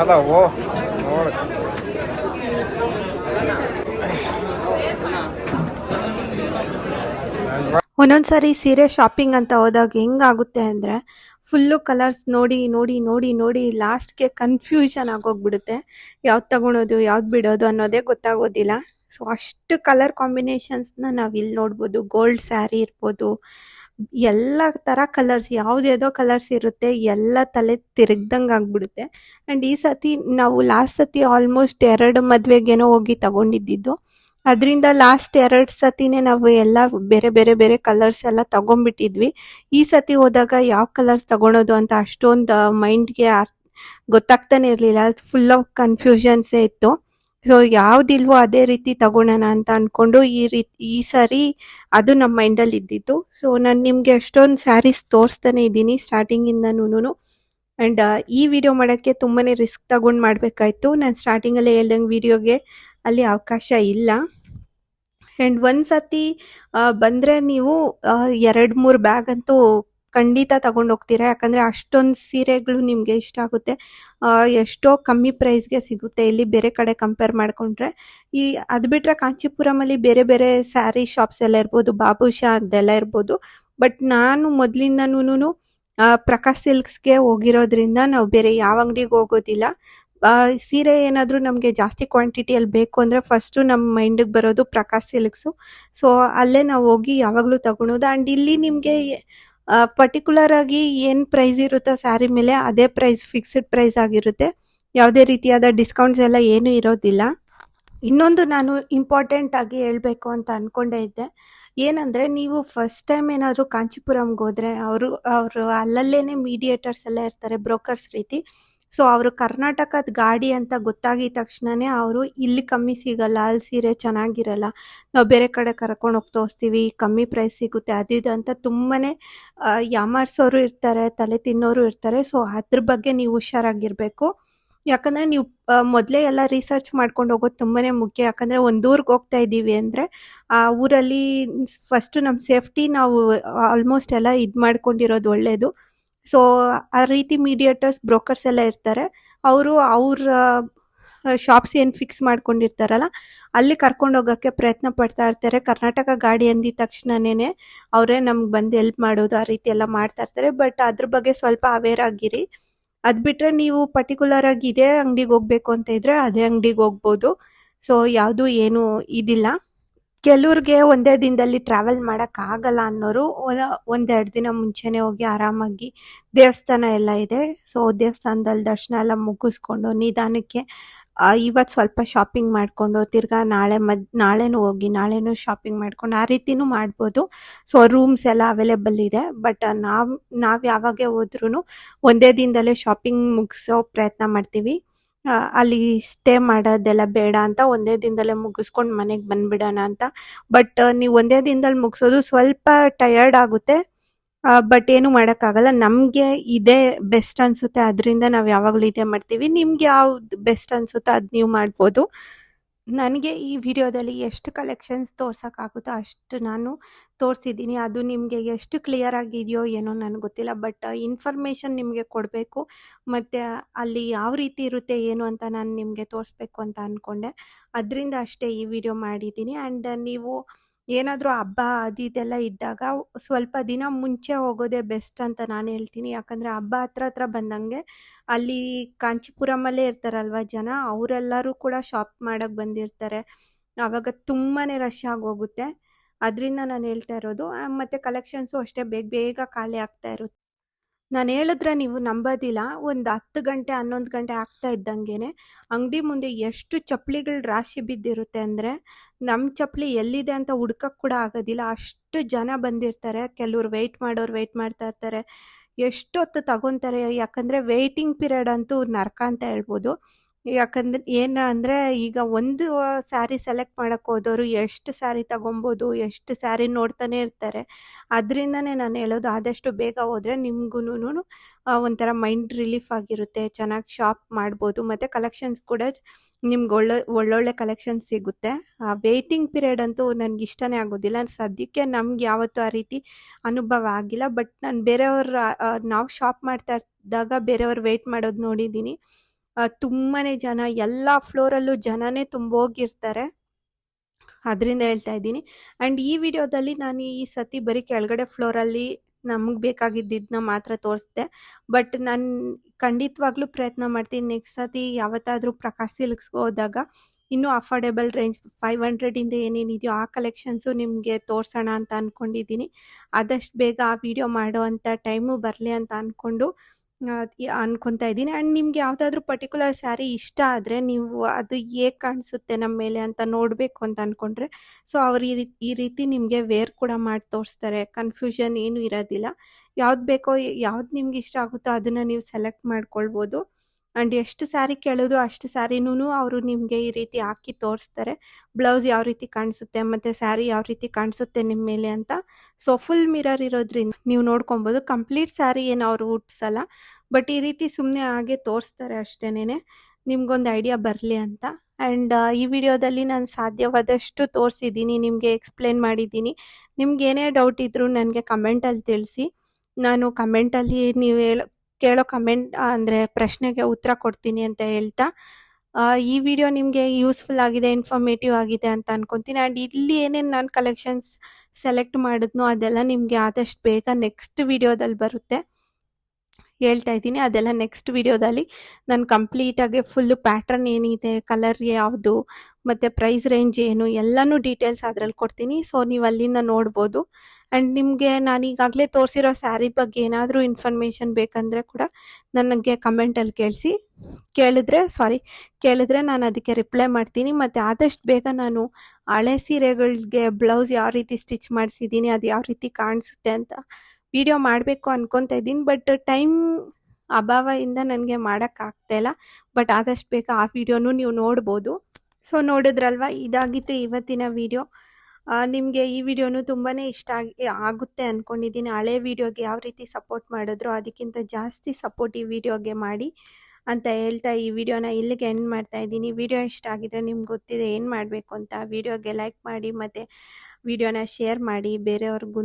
ಅದಾವು ಒಂದೊಂದು ಸೀರೆ ಶಾಪಿಂಗ್ ಅಂತ ಹೋದಾಗ ಹೆಂಗಾಗುತ್ತೆ ಅಂದರೆ ಫುಲ್ಲು ಕಲರ್ಸ್ ನೋಡಿ ನೋಡಿ ನೋಡಿ ನೋಡಿ ಲಾಸ್ಟ್ಗೆ ಕನ್ಫ್ಯೂಷನ್ ಆಗೋಗ್ಬಿಡುತ್ತೆ. ಯಾವ್ದು ತಗೊಳೋದು, ಯಾವ್ದು ಬಿಡೋದು ಅನ್ನೋದೇ ಗೊತ್ತಾಗೋದಿಲ್ಲ. ಸೊ ಅಷ್ಟು ಕಲರ್ ಕಾಂಬಿನೇಷನ್ಸ್ನ ಇಲ್ಲಿ ನೋಡ್ಬೋದು. ಗೋಲ್ಡ್ ಸ್ಯಾರಿ ಇರ್ಬೋದು ಎಲ್ಲ ಥರ ಕಲರ್ಸ್ ಯಾವುದ್ಯಾವುದೋ ಕಲರ್ಸ್ ಇರುತ್ತೆ, ಎಲ್ಲ ತಲೆ ತಿರುಗ್ದಂಗೆ ಆಗ್ಬಿಡುತ್ತೆ. ಆ್ಯಂಡ್ ಈ ಸತಿ ನಾವು ಲಾಸ್ಟ್ ಸತಿ ಆಲ್ಮೋಸ್ಟ್ ಎರಡು ಮದುವೆಗೇನೋ ಹೋಗಿ ತಗೊಂಡಿದ್ದಿದ್ದು. ಅದರಿಂದ ಲಾಸ್ಟ್ ಎರಡು ಸತಿನೇ ನಾವು ಎಲ್ಲ ಬೇರೆ ಬೇರೆ ಬೇರೆ ಕಲರ್ಸ್ ಎಲ್ಲ ತಗೊಂಡ್ಬಿಟ್ಟಿದ್ವಿ. ಈ ಸತಿ ಹೋದಾಗ ಯಾವ ಕಲರ್ಸ್ ತಗೊಳೋದು ಅಂತ ಅಷ್ಟೊಂದು ಮೈಂಡ್ಗೆ ಗೊತ್ತಾಗ್ತಾನೆ ಇರಲಿಲ್ಲ. ಫುಲ್ ಆಫ್ ಕನ್ಫ್ಯೂಷನ್ಸೇ ಇತ್ತು. ಸೊ ಯಾವುದಿಲ್ವೋ ಅದೇ ರೀತಿ ತಗೊಳೋಣ ಅಂತ ಅಂದ್ಕೊಂಡು ಈ ರೀತಿ, ಈ ಸಾರಿ ಅದು ನಮ್ಮ ಮೈಂಡಲ್ಲಿ ಇದ್ದಿತ್ತು ಸೊ ನಾನು ನಿಮಗೆ ಅಷ್ಟೊಂದು ಸ್ಯಾರೀಸ್ ತೋರಿಸ್ತಾನೆ ಇದ್ದೀನಿ ಸ್ಟಾರ್ಟಿಂಗಿಂದನೂ ಆ್ಯಂಡ್ ಈ ವಿಡಿಯೋ ಮಾಡೋಕ್ಕೆ ತುಂಬಾ ರಿಸ್ಕ್ ತಗೊಂಡು ಮಾಡಬೇಕಾಯ್ತು. ನಾನು ಸ್ಟಾರ್ಟಿಂಗಲ್ಲೇ ಹೇಳ್ದಂಗೆ ವಿಡಿಯೋಗೆ ಅಲ್ಲಿ ಅವಕಾಶ ಇಲ್ಲ. ಆ್ಯಂಡ್ ಒಂದು ಸತಿ ಬಂದರೆ ನೀವು ಎರಡು ಮೂರು ಬ್ಯಾಗ್ ಅಂತೂ ಖಂಡಿತ ಹೋಗ್ತೀರಾ? ಯಾಕಂದರೆ ಅಷ್ಟೊಂದು ಸೀರೆಗಳು ನಿಮಗೆ ಇಷ್ಟ ಆಗುತ್ತೆ. ಎಷ್ಟೋ ಕಮ್ಮಿ ಪ್ರೈಸ್ಗೆ ಸಿಗುತ್ತೆ. ಇಲ್ಲಿ ಬೇರೆ ಕಡೆ ಕಂಪೇರ್ ಮಾಡಿಕೊಂಡ್ರೆ. ಈ, ಅದು ಬಿಟ್ಟರೆ ಕಾಂಚೀಪುರಮಲ್ಲಿ ಬೇರೆ ಬೇರೆ ಸ್ಯಾರಿ ಶಾಪ್ಸ್ ಎಲ್ಲ ಇರ್ಬೋದು. ಬಾಬುಷಾ ಅದೆಲ್ಲ ಇರ್ಬೋದು. ಬಟ್ ನಾನು ಮೊದಲಿಂದನೂ ಪ್ರಕಾಶ್ ಸಿಲ್ಕ್ಸ್ಗೆ ಹೋಗಿರೋದ್ರಿಂದ ನಾವು ಬೇರೆ ಯಾವ ಅಂಗಡಿಗೆ ಹೋಗೋದಿಲ್ಲ. ಸೀರೆ ಏನಾದರೂ ನಮಗೆ ಜಾಸ್ತಿ ಕ್ವಾಂಟಿಟಿಯಲ್ಲಿ ಬೇಕು ಅಂದರೆ ಫಸ್ಟು ನಮ್ಮ ಮೈಂಡಿಗೆ ಬರೋದು ಪ್ರಕಾಶ್ ಸಿಲ್ಕ್ಸು. ಸೊ ಅಲ್ಲೇ ನಾವು ಹೋಗಿ ಯಾವಾಗಲೂ ತಗೊಳೋದು. ಆ್ಯಂಡ್ ಇಲ್ಲಿ ನಿಮಗೆ ಪರ್ಟಿಕ್ಯುಲರ್ ಆಗಿ ಏನು ಪ್ರೈಸ್ ಇರುತ್ತೋ ಸ್ಯಾರಿ ಮೇಲೆ ಅದೇ ಪ್ರೈಸ್ ಫಿಕ್ಸ್ಡ್ ಪ್ರೈಸ್ ಆಗಿರುತ್ತೆ. ಯಾವುದೇ ರೀತಿಯಾದ ಡಿಸ್ಕೌಂಟ್ಸ್ ಎಲ್ಲ ಏನೂ ಇರೋದಿಲ್ಲ. ಇನ್ನೊಂದು ನಾನು ಇಂಪಾರ್ಟೆಂಟ್ ಆಗಿ ಹೇಳಬೇಕು ಅಂತ ಅಂದ್ಕೊಂಡೇ ಇದ್ದೆ. ಏನಂದರೆ ನೀವು ಫಸ್ಟ್ ಟೈಮ್ ಏನಾದರೂ ಕಾಂಚೀಪುರಂಗೆ ಹೋದರೆ ಅವರು ಅವರು ಅಲ್ಲಲ್ಲೇ ಮೀಡಿಯೇಟರ್ಸ್ ಎಲ್ಲ ಇರ್ತಾರೆ ಬ್ರೋಕರ್ಸ್ ರೀತಿ. ಸೊ ಅವರು ಕರ್ನಾಟಕದ ಗಾಡಿ ಅಂತ ಗೊತ್ತಾಗಿದ ತಕ್ಷಣನೇ ಅವರು ಇಲ್ಲಿ ಕಮ್ಮಿ ಸಿಗಲ್ಲ, ಅಲ್ಲಿ ಸೀರೆ ಚೆನ್ನಾಗಿರಲ್ಲ, ನಾವು ಬೇರೆ ಕಡೆ ಕರ್ಕೊಂಡು ಹೋಗಿ ತೋರಿಸ್ತೀವಿ, ಕಮ್ಮಿ ಪ್ರೈಸ್ ಸಿಗುತ್ತೆ, ಅದು ಇದು ಅಂತ ತುಂಬಾ ಯಾಮಾರ್ಸೋರು ಇರ್ತಾರೆ, ತಲೆ ತಿನ್ನೋರು ಇರ್ತಾರೆ. ಸೊ ಅದ್ರ ಬಗ್ಗೆ ನೀವು ಹುಷಾರಾಗಿರಬೇಕು. ಯಾಕಂದರೆ ನೀವು ಮೊದಲೇ ಎಲ್ಲ ರಿಸರ್ಚ್ ಮಾಡ್ಕೊಂಡು ಹೋಗೋದು ತುಂಬಾ ಮುಖ್ಯ. ಯಾಕಂದರೆ ಒಂದು ಊರಿಗೆ ಹೋಗ್ತಾ ಇದ್ದೀವಿ ಅಂದರೆ, ಆ, ಊರಲ್ಲಿ ಫಸ್ಟು ನಮ್ಮ ಸೇಫ್ಟಿ ನಾವು ಆಲ್ಮೋಸ್ಟ್ ಎಲ್ಲ ಇದು ಮಾಡ್ಕೊಂಡಿರೋದು ಒಳ್ಳೆಯದು ಸೊ ಆ ರೀತಿ ಮೀಡಿಯೇಟರ್ಸ್ ಬ್ರೋಕರ್ಸ್ ಎಲ್ಲ ಇರ್ತಾರೆ. ಅವರು ಅವ್ರ ಶಾಪ್ಸ್ ಏನು ಫಿಕ್ಸ್ ಮಾಡ್ಕೊಂಡಿರ್ತಾರಲ್ಲ, ಅಲ್ಲಿ ಕರ್ಕೊಂಡು ಹೋಗೋಕ್ಕೆ ಪ್ರಯತ್ನ ಪಡ್ತಾ ಇರ್ತಾರೆ. ಕರ್ನಾಟಕ ಗಾಡಿ ಅಂದಿದ ತಕ್ಷಣನೇ ಅವರೇ ನಮ್ಗೆ ಬಂದು ಹೆಲ್ಪ್ ಮಾಡೋದು, ಆ ರೀತಿ ಎಲ್ಲ ಮಾಡ್ತಾ ಇರ್ತಾರೆ. ಬಟ್ ಅದ್ರ ಬಗ್ಗೆ ಸ್ವಲ್ಪ ಅವೇರ್ ಆಗಿರಿ. ಅದು ಬಿಟ್ಟರೆ ನೀವು ಪರ್ಟಿಕ್ಯುಲರ್ ಆಗಿ ಇದೇ ಅಂಗಡಿಗೆ ಹೋಗ್ಬೇಕು ಅಂತ ಇದ್ರೆ ಅದೇ ಅಂಗಡಿಗೆ ಹೋಗ್ಬೋದು. ಸೊ ಯಾವುದು ಏನು ಇದಿಲ್ಲ. ಕೆಲವ್ರಿಗೆ ಒಂದೇ ದಿನದಲ್ಲಿ ಟ್ರಾವೆಲ್ ಮಾಡೋಕ್ಕಾಗಲ್ಲ ಅನ್ನೋರು ಒಂದೆರಡು ದಿನ ಮುಂಚೆನೇ ಹೋಗಿ ಆರಾಮಾಗಿ ದೇವಸ್ಥಾನ ಎಲ್ಲ ಇದೆ. ಸೊ ದೇವಸ್ಥಾನದಲ್ಲಿ ದರ್ಶನ ಎಲ್ಲ ಮುಗಿಸ್ಕೊಂಡು ನಿಧಾನಕ್ಕೆ ಇವತ್ತು ಸ್ವಲ್ಪ ಶಾಪಿಂಗ್ ಮಾಡಿಕೊಂಡು ತಿರ್ಗಾ ನಾಳೆ ಮದ್, ನಾಳೆನೂ ಹೋಗಿ ನಾಳೆನೂ ಶಾಪಿಂಗ್ ಮಾಡ್ಕೊಂಡು ಆ ರೀತಿನೂ ಮಾಡ್ಬೋದು. ಸೊ ರೂಮ್ಸ್ ಎಲ್ಲ ಅವೈಲೇಬಲ್ ಇದೆ. ಬಟ್ ನಾವು ನಾವು ಯಾವಾಗೇ ಹೋದ್ರೂ ಒಂದೇ ದಿನದಲ್ಲೇ ಶಾಪಿಂಗ್ ಮುಗಿಸೋ ಪ್ರಯತ್ನ ಮಾಡ್ತೀವಿ. ಅಲ್ಲಿ ಸ್ಟೇ ಮಾಡೋದೆಲ್ಲ ಬೇಡ ಅಂತ ಒಂದೇ ದಿನದಲ್ಲೇ ಮುಗಿಸ್ಕೊಂಡು ಮನೆಗೆ ಬಂದ್ಬಿಡೋಣ ಅಂತ. ಬಟ್ ನೀವು ಒಂದೇ ದಿನದಲ್ಲಿ ಮುಗಿಸೋದು ಸ್ವಲ್ಪ ಟಯರ್ಡ್ ಆಗುತ್ತೆ. ಬಟ್ ಏನು ಮಾಡೋಕ್ಕಾಗಲ್ಲ. ನಮಗೆ ಇದೇ ಬೆಸ್ಟ್ ಅನಿಸುತ್ತೆ. ಅದರಿಂದ ನಾವು ಯಾವಾಗಲೂ ಇದೇ ಮಾಡ್ತೀವಿ. ನಿಮ್ಗೆ ಯಾವ್ದು ಬೆಸ್ಟ್ ಅನ್ಸುತ್ತೆ ಅದು ನೀವು ಮಾಡ್ಬೋದು. ನನಗೆ ಈ ವಿಡಿಯೋದಲ್ಲಿ ಎಷ್ಟು ಕಲೆಕ್ಷನ್ಸ್ ತೋರ್ಸೋಕ್ಕಾಗುತ್ತೋ ಅಷ್ಟು ನಾನು ತೋರಿಸಿದ್ದೀನಿ. ಅದು ನಿಮಗೆ ಎಷ್ಟು ಕ್ಲಿಯರ್ ಆಗಿದೆಯೋ ಏನೋ ನನಗೆ ಗೊತ್ತಿಲ್ಲ ಬಟ್ ಇನ್ಫಾರ್ಮೇಷನ್ ನಿಮಗೆ ಕೊಡಬೇಕು. ಮತ್ತು ಅಲ್ಲಿ ಯಾವ ರೀತಿ ಇರುತ್ತೆ, ಏನು ಅಂತ ನಾನು ನಿಮಗೆ ತೋರಿಸ್ಬೇಕು ಅಂತ ಅಂದ್ಕೊಂಡೆ ಅದರಿಂದ ಅಷ್ಟೇ ಈ ವಿಡಿಯೋ ಮಾಡಿದ್ದೀನಿ. ಆ್ಯಂಡ್ ನೀವು ಏನಾದರೂ ಹಬ್ಬ, ಅದು ಇದೆಲ್ಲ ಇದ್ದಾಗ ಸ್ವಲ್ಪ ದಿನ ಮುಂಚೆ ಹೋಗೋದೇ ಬೆಸ್ಟ್ ಅಂತ ನಾನು ಹೇಳ್ತೀನಿ. ಯಾಕಂದರೆ ಹಬ್ಬ ಹತ್ರ ಹತ್ರ ಬಂದಂಗೆ ಅಲ್ಲಿ ಕಾಂಚೀಪುರಮಲ್ಲೇ ಇರ್ತಾರಲ್ವ ಜನ, ಅವರೆಲ್ಲರೂ ಕೂಡ ಶಾಪ್ ಮಾಡೋಕ್ಕೆ ಬಂದಿರ್ತಾರೆ. ಆವಾಗ ತುಂಬಾ ರಶ್ ಆಗೋಗುತ್ತೆ ಅದರಿಂದ ನಾನು ಹೇಳ್ತಾ ಇರೋದು. ಮತ್ತೆ ಕಲೆಕ್ಷನ್ಸು ಅಷ್ಟೇ, ಬೇಗ ಬೇಗ ಖಾಲಿ ಆಗ್ತಾ ಇರುತ್ತೆ. ನಾನು ಹೇಳಿದ್ರೆ ನೀವು ನಂಬೋದಿಲ್ಲ. ಒಂದು ಹತ್ತು ಗಂಟೆ, ಹನ್ನೊಂದು ಗಂಟೆ ಆಗ್ತಾ ಇದ್ದಂಗೆ ಅಂಗಡಿ ಮುಂದೆ ಎಷ್ಟು ಚಪ್ಪಲಿಗಳು ರಾಶಿ ಬಿದ್ದಿರುತ್ತೆ ಅಂದರೆ ನಮ್ಮ ಚಪ್ಪಲಿ ಎಲ್ಲಿದೆ ಅಂತ ಹುಡ್ಕಕ್ಕೆ ಕೂಡ ಆಗೋದಿಲ್ಲ. ಅಷ್ಟು ಜನ ಬಂದಿರ್ತಾರೆ. ಕೆಲವ್ರು ವೆಯ್ಟ್ ಮಾಡೋರು ವೆಯ್ಟ್ ಮಾಡ್ತಾ ಇರ್ತಾರೆ. ಎಷ್ಟೊತ್ತು ತಗೊತಾರೆ? ಯಾಕಂದರೆ ವೆಯ್ಟಿಂಗ್ ಪಿರಿಯಡ್ ಅಂತೂ ನರಕ ಅಂತ ಹೇಳ್ಬೋದು. ಯಾಕಂದ್ರೆ ಏನು ಅಂದರೆ ಈಗ ಒಂದು ಸ್ಯಾರಿ ಸೆಲೆಕ್ಟ್ ಮಾಡೋಕ್ಕೆ ಹೋದವರು ಎಷ್ಟು ಸ್ಯಾರಿ ತಗೊಬೋದು, ಎಷ್ಟು ಸ್ಯಾರಿ ನೋಡ್ತಾನೆ ಇರ್ತಾರೆ. ಅದರಿಂದನೇ ನಾನು ಹೇಳೋದು ಆದಷ್ಟು ಬೇಗ ಹೋದರೆ ನಿಮ್ಗೂ ಒಂಥರ ಮೈಂಡ್ ರಿಲೀಫ್ ಆಗಿರುತ್ತೆ, ಚೆನ್ನಾಗಿ ಶಾಪ್ ಮಾಡ್ಬೋದು, ಮತ್ತು ಕಲೆಕ್ಷನ್ಸ್ ಕೂಡ ನಿಮ್ಗೆ ಒಳ್ಳೆ, ಒಳ್ಳೊಳ್ಳೆ ಕಲೆಕ್ಷನ್ಸ್ ಸಿಗುತ್ತೆ. ಆ ವೇಟಿಂಗ್ ಪಿರಿಯಡ್ ಅಂತೂ ನನಗೆ ಇಷ್ಟನೇ ಆಗೋದಿಲ್ಲ. ಸದ್ಯಕ್ಕೆ ನಮ್ಗೆ ಯಾವತ್ತೂ ಆ ರೀತಿ ಅನುಭವ ಆಗಿಲ್ಲ ಬಟ್ ನಾನು ಬೇರೆಯವ್ರ ನಾವು ಶಾಪ್ ಮಾಡ್ತಾ ಇದ್ದಾಗ ಬೇರೆಯವ್ರು ವೇಟ್ ಮಾಡೋದು ನೋಡಿದ್ದೀನಿ ತುಂಬಾ ಜನ, ಎಲ್ಲ ಫ್ಲೋರಲ್ಲೂ ಜನನೇ ತುಂಬೋಗಿರ್ತಾರೆ. ಅದರಿಂದ ಹೇಳ್ತಾ ಇದ್ದೀನಿ. ಆ್ಯಂಡ್ ಈ ವಿಡಿಯೋದಲ್ಲಿ ನಾನು ಈ ಸತಿ ಬರೀ ಕೆಳಗಡೆ ಫ್ಲೋರಲ್ಲಿ ನಮಗೆ ಬೇಕಾಗಿದ್ದನ್ನ ಮಾತ್ರ ತೋರಿಸ್ದೆ. ಬಟ್ ನಾನು ಖಂಡಿತವಾಗ್ಲೂ ಪ್ರಯತ್ನ ಮಾಡ್ತೀನಿ ನೆಕ್ಸ್ಟ್ ಸತಿ ಯಾವತ್ತಾದರೂ ಪ್ರಕಾಶ್ ಸಿಲ್ಕ್ಸ್ಗೆ ಹೋದಾಗ, ಇನ್ನೂ ಅಫೋರ್ಡೆಬಲ್ ರೇಂಜ್ ಫೈವ್ ಹಂಡ್ರೆಡಿಂದ ಏನೇನಿದೆಯೋ ಆ ಕಲೆಕ್ಷನ್ಸು ನಿಮಗೆ ತೋರಿಸೋಣ ಅಂತ ಅಂದ್ಕೊಂಡಿದ್ದೀನಿ ಆದಷ್ಟು ಬೇಗ ಆ ವಿಡಿಯೋ ಮಾಡೋ ಅಂಥ ಟೈಮು ಬರಲಿ ಅಂತ ಅಂದ್ಕೊಂಡು ಅನ್ಕೊತಾ ಇದ್ದೀನಿ. ಆ್ಯಂಡ್ ನಿಮ್ಗೆ ಯಾವುದಾದ್ರೂ ಪರ್ಟಿಕ್ಯುಲರ್ ಸ್ಯಾರಿ ಇಷ್ಟ ಆದರೆ ನೀವು ಅದು ಹೇಗೆ ಕಾಣಿಸುತ್ತೆ ನಮ್ಮ ಮೇಲೆ ಅಂತ ನೋಡಬೇಕು ಅಂತ ಅಂದ್ಕೊಂಡ್ರೆ ಸೊ ಅವ್ರು ಈ ರೀತಿ ಈ ರೀತಿ ನಿಮಗೆ ವೇರ್ ಕೂಡ ಮಾಡಿ ತೋರಿಸ್ತಾರೆ. ಕನ್ಫ್ಯೂಷನ್ ಏನೂ ಇರೋದಿಲ್ಲ. ಯಾವ್ದು ಬೇಕೋ, ಯಾವ್ದು ನಿಮ್ಗೆ ಇಷ್ಟ ಆಗುತ್ತೋ ಅದನ್ನು ನೀವು ಸೆಲೆಕ್ಟ್ ಮಾಡ್ಕೊಳ್ಬೋದು. ಆ್ಯಂಡ್ ಎಷ್ಟು ಸ್ಯಾರಿ ಕೇಳಿದ್ರು ಅಷ್ಟು ಸ್ಯಾರಿನೂ ಅವರು ನಿಮಗೆ ಈ ರೀತಿ ಹಾಕಿ ತೋರಿಸ್ತಾರೆ. ಬ್ಲೌಸ್ ಯಾವ ರೀತಿ ಕಾಣಿಸುತ್ತೆ ಮತ್ತು ಸ್ಯಾರಿ ಯಾವ ರೀತಿ ಕಾಣಿಸುತ್ತೆ ನಿಮ್ಮ ಮೇಲೆ ಅಂತ. ಸೊ ಫುಲ್ ಮಿರರ್ ಇರೋದ್ರಿಂದ ನೀವು ನೋಡ್ಕೊಬೋದು. ಕಂಪ್ಲೀಟ್ ಸ್ಯಾರಿ ಏನು ಅವರು ಹುಟ್ಟಿಸಲ್ಲ ಬಟ್ ಈ ರೀತಿ ಸುಮ್ಮನೆ ಹಾಗೆ ತೋರಿಸ್ತಾರೆ ಅಷ್ಟೇನೆ ನಿಮ್ಗೊಂದು ಐಡಿಯಾ ಬರಲಿ ಅಂತ. ಆ್ಯಂಡ್ ಈ ವಿಡಿಯೋದಲ್ಲಿ ನಾನು ಸಾಧ್ಯವಾದಷ್ಟು ತೋರಿಸಿದ್ದೀನಿ. ನಿಮಗೆ ಎಕ್ಸ್ಪ್ಲೇನ್ ಮಾಡಿದ್ದೀನಿ. ನಿಮ್ಗೆ ಏನೇ ಡೌಟ್ ಇದ್ದರೂ ನನಗೆ ಕಮೆಂಟಲ್ಲಿ ತಿಳಿಸಿ. ನಾನು ಕಮೆಂಟಲ್ಲಿ ನೀವು ಹೇಳೋ ಕೇಳೋ ಕಮೆಂಟ್ ಅಂದರೆ ಪ್ರಶ್ನೆಗೆ ಉತ್ತರ ಕೊಡ್ತೀನಿ ಅಂತ ಹೇಳ್ತಾ ಈ ವಿಡಿಯೋ ನಿಮಗೆ ಯೂಸ್ಫುಲ್ ಆಗಿದೆ ಇನ್ಫಾರ್ಮೇಟಿವ್ ಆಗಿದೆ ಅಂತ ಅನ್ಕೊತೀನಿ. ಆ್ಯಂಡ್ ಇಲ್ಲಿ ಏನೇನು ನಾನು ಕಲೆಕ್ಷನ್ಸ್ ಸೆಲೆಕ್ಟ್ ಮಾಡಿದ್ನೋ ಅದೆಲ್ಲ ನಿಮಗೆ ಆದಷ್ಟು ಬೇಗ ನೆಕ್ಸ್ಟ್ ವಿಡಿಯೋದಲ್ಲಿ ಬರುತ್ತೆ. ಹೇಳ್ತಾ ಇದ್ದೀನಿ, ಅದೆಲ್ಲ ನೆಕ್ಸ್ಟ್ ವಿಡಿಯೋದಲ್ಲಿ ನಾನು ಕಂಪ್ಲೀಟಾಗಿ ಫುಲ್ಲು ಪ್ಯಾಟ್ರನ್ ಏನಿದೆ ಕಲರ್ ಯಾವುದು, ಮತ್ತು ಪ್ರೈಸ್ ರೇಂಜ್ ಏನು, ಎಲ್ಲನೂ ಡೀಟೇಲ್ಸ್ ಅದ್ರಲ್ಲಿ ಕೊಡ್ತೀನಿ. ಸೊ ನೀವು ಅಲ್ಲಿಂದ ನೋಡ್ಬೋದು. ಆ್ಯಂಡ್ ನಿಮಗೆ ನಾನು ಈಗಾಗಲೇ ತೋರಿಸಿರೋ ಸ್ಯಾರಿ ಬಗ್ಗೆ ಏನಾದರೂ ಇನ್ಫಾರ್ಮೇಷನ್ ಬೇಕಂದರೆ ಕೂಡ ನನಗೆ ಕಮೆಂಟಲ್ಲಿ ಕೇಳಿಸಿ. ಕೇಳಿದ್ರೆ ಸಾರಿ ಕೇಳಿದ್ರೆ ನಾನು ಅದಕ್ಕೆ ರಿಪ್ಲೈ ಮಾಡ್ತೀನಿ. ಮತ್ತು ಆದಷ್ಟು ಬೇಗ ನಾನು ಹಳೆ ಸೀರೆಗಳಿಗೆ ಬ್ಲೌಸ್ ಯಾವ ರೀತಿ ಸ್ಟಿಚ್ ಮಾಡಿಸಿದ್ದೀನಿ, ಅದು ಯಾವ ರೀತಿ ಕಾಣಿಸುತ್ತೆ ಅಂತ ವಿಡಿಯೋ ಮಾಡಬೇಕು ಅನ್ಕೊತಾ ಇದ್ದೀನಿ. ಬಟ್ ಟೈಮ್ ಅಭಾವದಿಂದ ನನಗೆ ಮಾಡೋಕ್ಕಾಗ್ತಾ ಇಲ್ಲ. ಬಟ್ ಆದಷ್ಟು ಬೇಗ ಆ ವಿಡಿಯೋನು ನೀವು ನೋಡ್ಬೋದು. ಸೊ ನೋಡಿದ್ರಲ್ವ? ಇದಾಗಿತ್ತು ಇವತ್ತಿನ ವಿಡಿಯೋ ನಿಮಗೆ ಈ ವಿಡಿಯೋನು ತುಂಬಾ ಇಷ್ಟ ಆಗಿ ಆಗುತ್ತೆ ಅಂದ್ಕೊಂಡಿದ್ದೀನಿ ಹಳೆ ವಿಡಿಯೋಗೆ ಯಾವ ರೀತಿ ಸಪೋರ್ಟ್ ಮಾಡಿದ್ರು ಅದಕ್ಕಿಂತ ಜಾಸ್ತಿ ಸಪೋರ್ಟ್ ಈ ವಿಡಿಯೋಗೆ ಮಾಡಿ ಅಂತ ಹೇಳ್ತಾ ಈ ವಿಡಿಯೋನ ಇಲ್ಲಿಗೆ ಎಂಡ್ ಮಾಡ್ತಾ ಇದ್ದೀನಿ. ವಿಡಿಯೋ ಇಷ್ಟ ಆಗಿದ್ರೆ ನಿಮ್ಗೆ ಗೊತ್ತಿದೆ ಏನು ಮಾಡಬೇಕು ಅಂತ. ವಿಡಿಯೋಗೆ ಲೈಕ್ ಮಾಡಿ ಮತ್ತು ವಿಡಿಯೋನ ಶೇರ್ ಮಾಡಿ. ಬೇರೆಯವ್ರಿಗೂ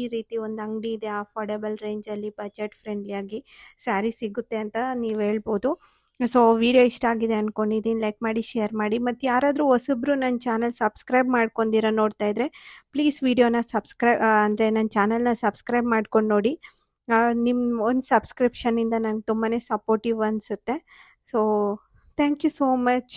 ಈ ರೀತಿ ಒಂದು ಅಂಗಡಿ ಇದೆ ಅಫೋರ್ಡೆಬಲ್ ರೇಂಜಲ್ಲಿ ಬಜೆಟ್ ಫ್ರೆಂಡ್ಲಿಯಾಗಿ ಸ್ಯಾರಿ ಸಿಗುತ್ತೆ ಅಂತ ನೀವು ಹೇಳ್ಬೋದು. ಸೊ ವಿಡಿಯೋ ಇಷ್ಟ ಆಗಿದೆ ಅಂದ್ಕೊಂಡಿದ್ದೀನಿ ಲೈಕ್ ಮಾಡಿ ಶೇರ್ ಮಾಡಿ. ಮತ್ತು ಯಾರಾದರೂ ಹೊಸಬ್ರು ನನ್ನ ಚಾನಲ್ ಸಬ್ಸ್ಕ್ರೈಬ್ ಮಾಡ್ಕೊಂಡಿರೋ ನೋಡ್ತಾ ಇದ್ದರೆ ಪ್ಲೀಸ್ ವಿಡಿಯೋನ ಸಬ್ಸ್ಕ್ರೈಬ್ ಅಂದರೆ ನನ್ನ ಚಾನಲ್ನ ಸಬ್ಸ್ಕ್ರೈಬ್ ಮಾಡ್ಕೊಂಡು ನೋಡಿ. ನಿಮ್ಮ ಒಂದು ಸಬ್ಸ್ಕ್ರಿಪ್ಷನಿಂದ ನಂಗೆ ತುಂಬಾ ಸಪೋರ್ಟಿವ್ ಅನಿಸುತ್ತೆ. So thank you so much